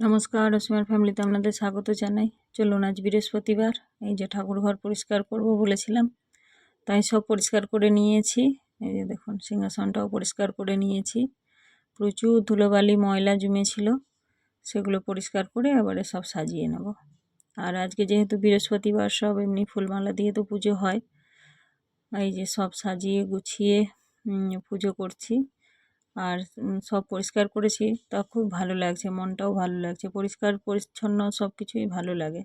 নমস্কার রশ্মিয়ার ফ্যামিলিতে আপনাদের স্বাগত জানাই। চলুন আজ বৃহস্পতিবার, এই যে ঠাকুর ঘর পরিষ্কার করব বলেছিলাম, তাই সব পরিষ্কার করে নিয়েছি। এই যে দেখুন, সিংহাসনটাও পরিষ্কার করে নিয়েছি। প্রচুর ধুলোবালি, ময়লা জমেছিল, সেগুলো পরিষ্কার করে এবারে সব সাজিয়ে নেব। আর আজকে যেহেতু বৃহস্পতিবার, সব এমনি ফুলমালা দিয়ে তো পুজো হয়, এই যে সব সাজিয়ে গুছিয়ে পুজো করছি। আর সব পরিষ্কার করেছি। তা খুব ভালো লাগছে, মনটাও ভালো লাগছে। পরিষ্কার, পরিচ্ছন্ন সব কিছুই ভালো লাগে।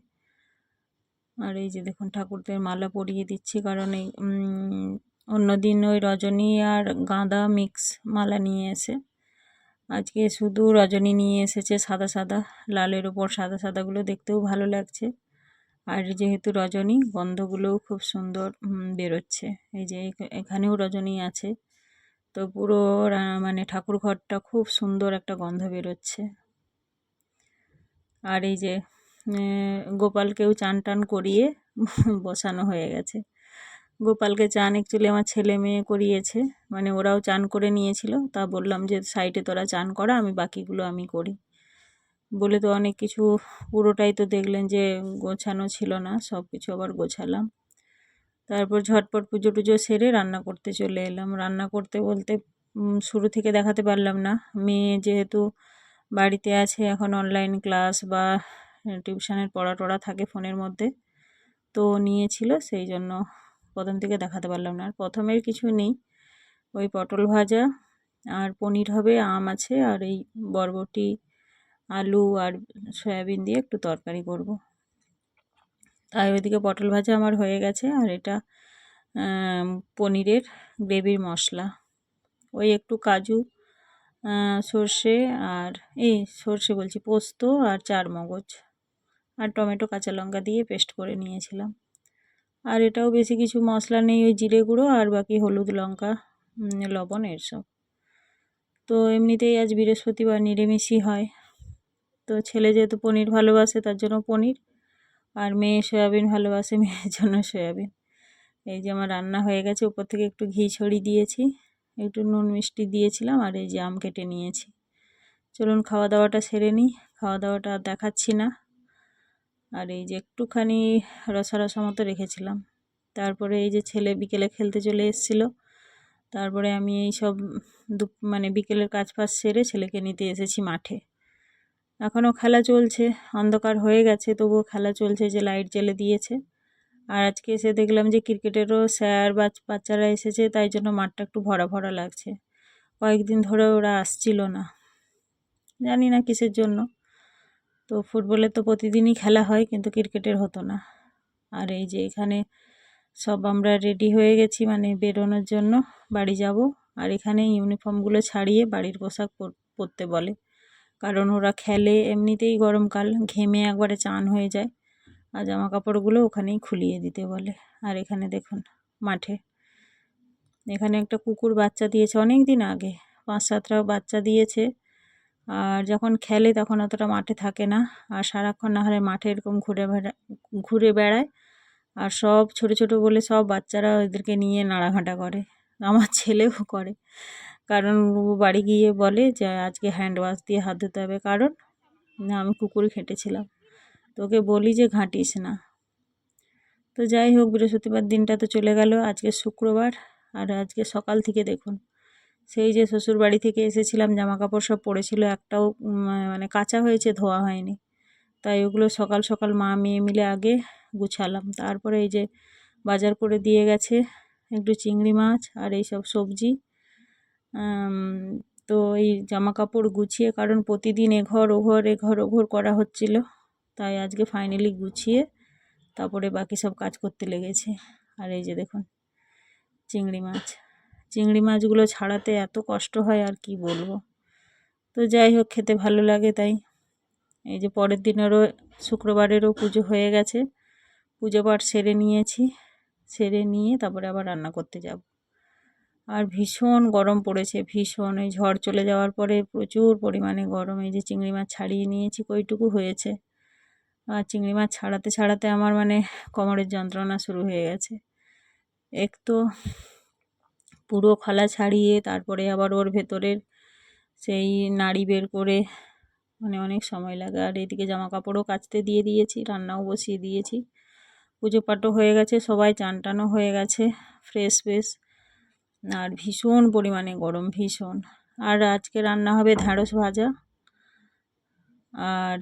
আর এই যে দেখুন, ঠাকুরদের মালা পরিয়ে দিচ্ছি কারণ এই অন্যদিন ওই রজনী আর গাঁদা মিক্স মালা নিয়ে এসে, আজকে শুধু রজনী নিয়ে এসেছে সাদা সাদা, লালের ওপর সাদা সাদাগুলো দেখতেও ভালো লাগছে। আর যেহেতু রজনী, গন্ধগুলোও খুব সুন্দর বেরোচ্ছে। এই যে এখানেও রজনী আছে। তো পুরো মানে ঠাকুর ঘরটা খুব সুন্দর একটা গন্ধ বেরোচ্ছে। আর এই যে গোপালকেও চান টান করিয়ে বসানো হয়ে গেছে। গোপালকে চান অ্যাকচুয়ালি আমার ছেলে মেয়ে করিয়েছে মানে ওরাও চান করে নিয়েছিল। তা বললাম যে সাইডে তোরা চান করা, আমি বাকিগুলো আমি করি। বলে তো অনেক কিছু, পুরোটাই তো দেখলেন যে গোছানো ছিল না সব কিছু আবার গোছালাম। তারপর ঝটপট পুজো টুজো সেরে রান্না করতে চলে এলাম। রান্না করতে বলতে শুরু থেকে দেখাতে পারলাম না। মেয়ে যেহেতু বাড়িতে আছে, এখন অনলাইন ক্লাস বা টিউশনের পড়া টড়া থাকে ফোনের মধ্যে, তো নিয়েছিল, সেই জন্য প্রথম থেকে দেখাতে পারলাম না। আর প্রথমের কিছু নেই। ওই পটল ভাজা আর পনির হবে, আম আছে, আর এই বরবটি, আলু আর সয়াবিন দিয়ে একটু তরকারি করব। তাই ওইদিকে পটল ভাজা আমার হয়ে গেছে আর এটা পনিরের গ্রেভির মশলা। ওই একটু কাজু সর্ষে আর এই সর্ষে বলছি, পোস্ত আর চার মগজ আর টমেটো, কাঁচা লঙ্কা দিয়ে পেস্ট করে নিয়েছিলাম। আর এটাও বেশি কিছু মশলা নেই, ওই জিরে গুঁড়ো আর বাকি হলুদ লঙ্কা লবণ এর সব তো এমনিতেই আজ বৃহস্পতিবার নিরামিষই হয়। তো ছেলে যেহেতু পনির ভালোবাসে, তার জন্য পনির আর মেয়ে সয়াবিন ভালোবাসে, মেয়ের জন্য সয়াবিন। এই যে আমার রান্না হয়ে গেছে, উপর থেকে একটু ঘি ছড়িয়ে দিয়েছি, একটু নুন মিষ্টি দিয়েছিলাম আর এই যে আম কেটে নিয়েছি। চলুন খাওয়া দাওয়াটা সেরে নিই, খাওয়া দাওয়াটা দেখাচ্ছি না। আর এই যে একটুখানি রসা রসা মতো রেখেছিলাম। তারপরে এই যে ছেলে বিকেলে খেলতে চলে এসেছিল, তারপরে আমি এই সব মানে বিকেলের কাজ ফাজ সেরে ছেলেকে নিতে এসেছি মাঠে। এখনও খেলা চলছে, অন্ধকার হয়ে গেছে, তবুও খেলা চলছে যে লাইট জ্বেলে দিয়েছে। আর আজকে এসে দেখলাম যে ক্রিকেটেরও স্যার বাচ্চারা এসেছে, তাই জন্য মাঠটা একটু ভরা ভরা লাগছে। কয়েকদিন ধরে ওরা আসছিল না। জানি না কিসের জন্য। তো ফুটবলের তো প্রতিদিনই খেলা হয়, কিন্তু ক্রিকেটের হতো না। আর এই যে এখানে সব আমরা রেডি হয়ে গেছি মানে বেরোনোর জন্য বাড়ি যাব। আর এখানে ইউনিফর্মগুলো ছাড়িয়ে বাড়ির পোশাক পরতে বলে। কারণ ওরা খেলে এমনিতেই গরমকাল, ঘেমে একবারে চান হয়ে যায়। আর জামা কাপড়গুলো ওখানেই খুলিয়ে দিতে বলে। আর এখানে দেখুন, মাঠে। এখানে একটা কুকুর বাচ্চা দিয়েছে অনেক দিন আগে। পাঁচ সাতটা বাচ্চা দিয়েছে। আর যখন খেলে তখন অতটা মাঠে থাকে না। আর সারাক্ষণ না হলে মাঠে এরকম ঘুরে বেড়া, ঘুরে বেড়ায়। আর সব ছোট ছোট বলে সব বাচ্চারা ওদেরকে নিয়ে নাড়াঘাঁটা করে। আমার ছেলেও করে। কারণ বাড়ি গিয়ে বলে যে, আজকে হ্যান্ড ওয়াশ দিয়ে হাত ধুতে হবে। কারণ না আমি কুকুর খেটেছিলাম। তোকে বলি যে, ঘাঁটিস না। তো যাই হোক, বৃহস্পতিবার দিনটা তো চলে গেল। আজকে শুক্রবার আর আজকে সকাল থেকে দেখুন। সেই যে শ্বশুর বাড়ি থেকে এসেছিলাম জামা কাপড় সব পড়েছিল। একটাও মানে কাঁচা হয়েছে, ধোয়া হয়নি। তাই ওগুলো সকাল সকাল মা মেয়ে মিলে আগে গুছালাম। তারপরে এই যে বাজার করে দিয়ে গেছে, একটু চিংড়ি মাছ আর এই সব সবজি। তো এই জামা কাপড় গুছিয়ে, কারণ প্রতিদিন এঘর ওঘর এঘর ওঘর করা হচ্ছিল। তাই আজকে ফাইনালি গুছিয়ে, তারপরে বাকি সব কাজ করতে লেগেছে। আর এই যে দেখুন, চিংড়ি মাছ। চিংড়ি মাছগুলো ছাড়াতে এত কষ্ট হয়, আর কি বলব। তো যাই হোক, খেতে ভালো লাগে তাই। এই যে পরের দিনেরও শুক্রবারেরও পুজো হয়ে গেছে। পুজো পাঠ সেরে নিয়েছি। সেরে নিয়ে তারপরে আবার রান্না করতে যাব। আর ভীষণ গরম পড়েছে, ভীষণ। ওই ঝড় চলে যাওয়ার পরে প্রচুর পরিমাণে গরম। এই যে চিংড়ি মাছ ছাড়িয়ে নিয়েছি, কইটুকু হয়েছে। আর চিংড়ি মাছ ছাড়াতে ছাড়াতে আমার মানে কোমরের যন্ত্রণা শুরু হয়ে গেছে। এক তো পুরো খোলা ছাড়িয়ে, তারপরে আবার ওর ভেতরের সেই নাড়ি বের করে মানে অনেক সময় লাগে। আর এদিকে জামা কাপড়ও কাচতে দিয়ে দিয়েছি, রান্নাও বসিয়ে দিয়েছি। পুজো পাঠও হয়ে গেছে, সবাই চান টানও হয়ে গেছে, ফ্রেশ ফ্রেশ। আর ভীষণ পরিমাণে গরম, ভীষণ। আর আজকে রান্না হবে ঢ্যাঁড়স ভাজা আর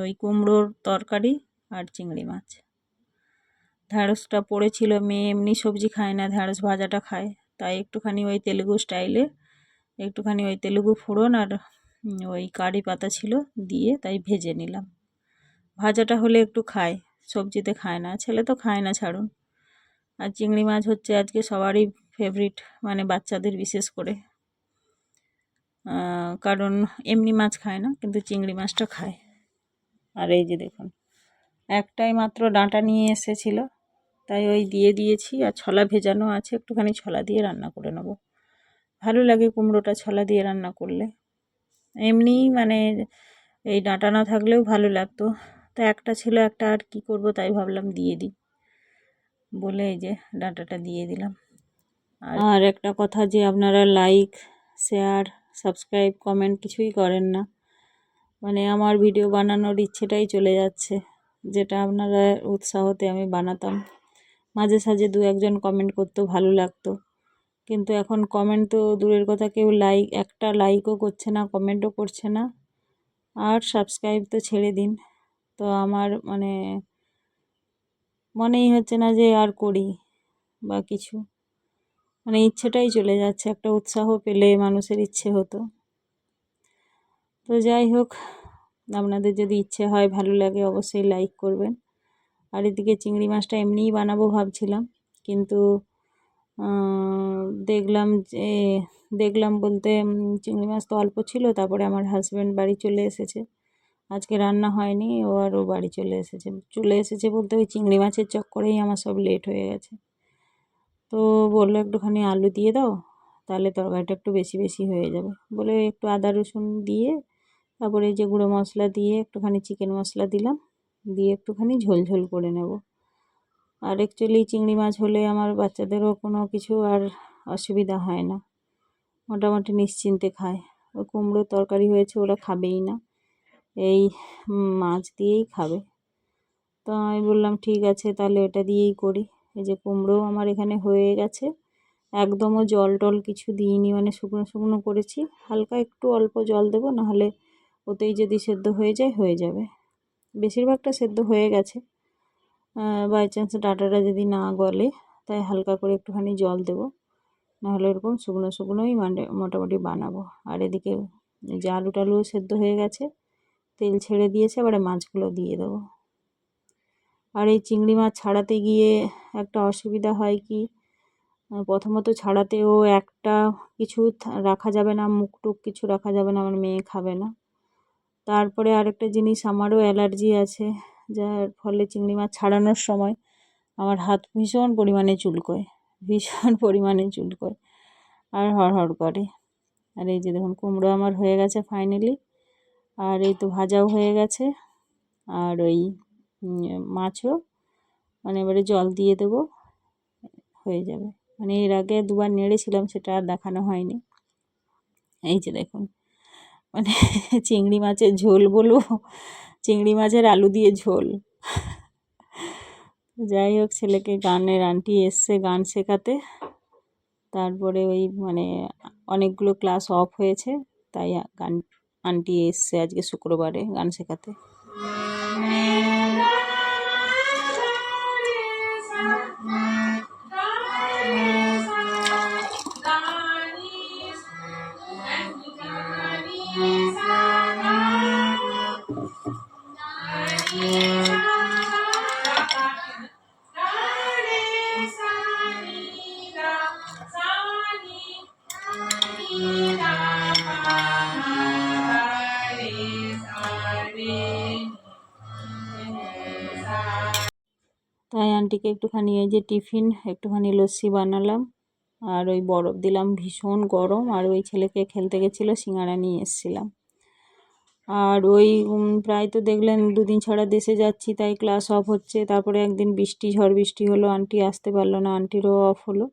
ওই কুমড়োর তরকারি আর চিংড়ি মাছ। ঢ্যাঁড়সটা পড়েছিল, মেয়ে এমনি সবজি খায় না, ঢ্যাঁড়স ভাজাটা খায়। তাই একটুখানি ওই তেলেগু স্টাইলে একটুখানি ওই তেলেগু ফোড়ন আর ওই কারি পাতা ছিল দিয়ে তাই ভেজে নিলাম। ভাজাটা হলে একটু খায়, সবজিতে খায় না, ছেলে তো খায় না ছাড়ুন। আর চিংড়ি মাছ হচ্ছে আজকে সবারই ফেভারিট মানে বাচ্চাদের বিশেষ করে। কারণ এমনি মাছ খায় না, কিন্তু চিংড়ি মাছটা খায়। আর এই যে দেখুন, একটাই মাত্র ডাঁটা নিয়ে এসেছিল, তাই ওই দিয়ে দিয়েছি, আর ছলা ভেজানো আছে, একটুখানি ছলা দিয়ে রান্না করে নেব। ভালো লাগে কুমড়োটা ছলা দিয়ে রান্না করলে। এমনিই মানে এই ডাঁটা না থাকলেও ভালো লাগতো। তো একটা ছিল, একটা আর কি করব তাই ভাবলাম দিয়ে দিই। বলে এই যে ডাঁটাটা দিয়ে দিলাম। আর একটা কথা যে আপনারা লাইক শেয়ার সাবস্ক্রাইব কমেন্ট কিছুই করেন না। মানে আমার ভিডিও বানানোর ইচ্ছেটাই চলে যাচ্ছে, যেটা আপনারা উৎসাহতে আমি বানাতাম। মাঝে সাঝে দু একজন কমেন্ট করতেও ভালো লাগতো। কিন্তু এখন কমেন্ট তো দূরের কথা, কেউ লাইক একটা লাইকও করছে না কমেন্টও করছে না। আর সাবস্ক্রাইব তো ছেড়ে দিন। তো আমার মানে মনেই হচ্ছে না যে আর করি বা কিছু। মানে ইচ্ছেটাই চলে যাচ্ছে, একটা উৎসাহ পেলে মানুষের ইচ্ছে হতো। তো যাই হোক, আপনাদের যদি ইচ্ছে হয়, ভালো লাগে অবশ্যই লাইক করবেন। আর এদিকে চিংড়ি মাছটা এমনিই বানাবো ভাবছিলাম, কিন্তু দেখলাম যে, দেখলাম বলতে চিংড়ি মাছ তো অল্প ছিল, তারপরে আমার হাজব্যান্ড বাড়ি চলে এসেছে। আজকে রান্না হয়নি, ও আর ও বাড়ি চলে এসেছে। চলে এসেছে বলতে ওই চিংড়ি মাছের চক্করেই আমার সব লেট হয়ে গেছে। তো বলল, একটুখানি আলু দিয়ে দাও, তাহলে তরকারিটা একটু বেশি বেশি হয়ে যাবে। বলে একটু আদা রসুন দিয়ে, তারপরে যে গুঁড়ো মশলা দিয়ে একটুখানি চিকেন মশলা দিলাম, দিয়ে একটুখানি ঝোল ঝোল করে নেব। আর অ্যাকচুয়ালি চিংড়ি মাছ হলে আমার বাচ্চাদেরও কোনো কিছু আর অসুবিধা হয় না, মোটামুটি নিশ্চিন্তে খায়। ও কুমড়ো তরকারি হয়েছে, ওরা খাবেই না, এই মাছ দিয়েই খাবে। তো আমি বললাম, ঠিক আছে, তাহলে এটা দিয়েই করি। এই যে কুমড়ো আমার এখানে হয়ে গেছে। একদমও জল টল কিছু দিইনি মানে শুকনো শুকনো করেছি। হালকা একটু অল্প জল দেবো, নাহলে ওতেই যদি সেদ্ধ হয়ে যায়, হয়ে যাবে। বেশিরভাগটা সেদ্ধ হয়ে গেছে। বাই চান্স ডাটাটা যদি না গলে, তাই হালকা করে একটুখানি জল দেবো। নাহলে এরকম শুকনো শুকনোই মানে মোটামুটি বানাবো। আর এদিকে যে আলু টালুও সেদ্ধ হয়ে গেছে, তেল ছেড়ে দিয়েছে, এবারে মাছগুলো দিয়ে দেবো। আর এই চিংড়ি মাছ ছাড়াতে গিয়ে একটা অসুবিধা হয় কি? প্রথমত ছাড়াতেও একটা কিছু রাখা যাবে না, মুখ টুক কিছু রাখা যাবে না, আমার মেয়ে খাবে না। তারপরে আরেকটা জিনিস, আমারও অ্যালার্জি আছে, যার ফলে চিংড়ি মাছ ছাড়ানোর সময় আমার হাত ভীষণ পরিমাণে চুলকোয়, ভীষণ পরিমাণে চুলকোয়, আর হড়হড় করে। আর এই যে দেখুন, কুমড়ো আমার হয়ে গেছে ফাইনালি আর এই তো ভাজাও হয়ে গেছে, আর ওই মাছও মানে এবারে জল দিয়ে দেবো, হয়ে যাবে। মানে এর আগে দুবার নেড়েছিলাম, সেটা আর দেখানো হয়নি। এই যে দেখুন মানে চিংড়ি মাছের ঝোল বলব, চিংড়ি মাছের আলু দিয়ে ঝোল। যাই হোক, ছেলেকে গানের আন্টি এসছে গান শেখাতে। তারপরে ওই মানে অনেকগুলো ক্লাস অফ হয়েছে, তাই গান আন্টি এসছে আজকে শুক্রবারে গান শেখাতে। আন্টিকে একটুখানি এই যে টিফিন, একটুখানি লস্যি বানালাম। আর ওই বরফ দিলাম ভীষণ গরম। আর ওই ছেলেকে খেলতে গেছিল, সিঙ্গারা নিয়ে এসেছিলাম। আর ওই প্রায় তো দেখলেন দুদিন ছাড়া দেশে যাচ্ছি, তাই ক্লাস অফ হচ্ছে। তারপরে একদিন বৃষ্টি, ঝড় বৃষ্টি হলো, আন্টি আসতে পারল না, আন্টিরও অফ হলো।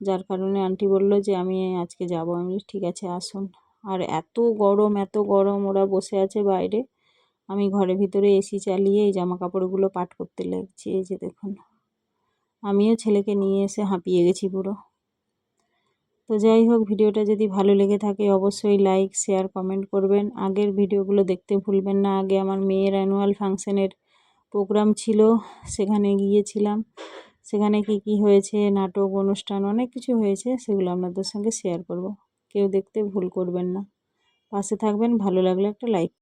যার কারণে আন্টি বলল যে, আমি আজকে যাব। আমি ঠিক আছে, আসুন। আর এত গরম এত গরম, ওরা বসে আছে বাইরে। আমি ঘরের ভিতরে এসি চালিয়ে এই জামা কাপড়গুলো পাট করতে লাগছি, এই যে দেখুন। আমিও ছেলেকে নিয়ে এসে হাঁপিয়ে গেছি পুরো। তো যাই হোক, ভিডিওটা যদি ভালো লেগে থাকে অবশ্যই লাইক, শেয়ার, কমেন্ট করবেন। আগের ভিডিওগুলো দেখতে ভুলবেন না, আগে আমার মেয়ের অ্যানুয়াল ফাংশানের প্রোগ্রাম ছিল, সেখানে গিয়েছিলাম। সেখানে কি কি হয়েছে, নাটক, অনুষ্ঠান, অনেক কিছু হয়েছে, সেগুলো আপনাদের সঙ্গে শেয়ার করব। কেউ দেখতে ভুল করবেন না। পাশে থাকবেন, ভালো লাগলে একটা লাইক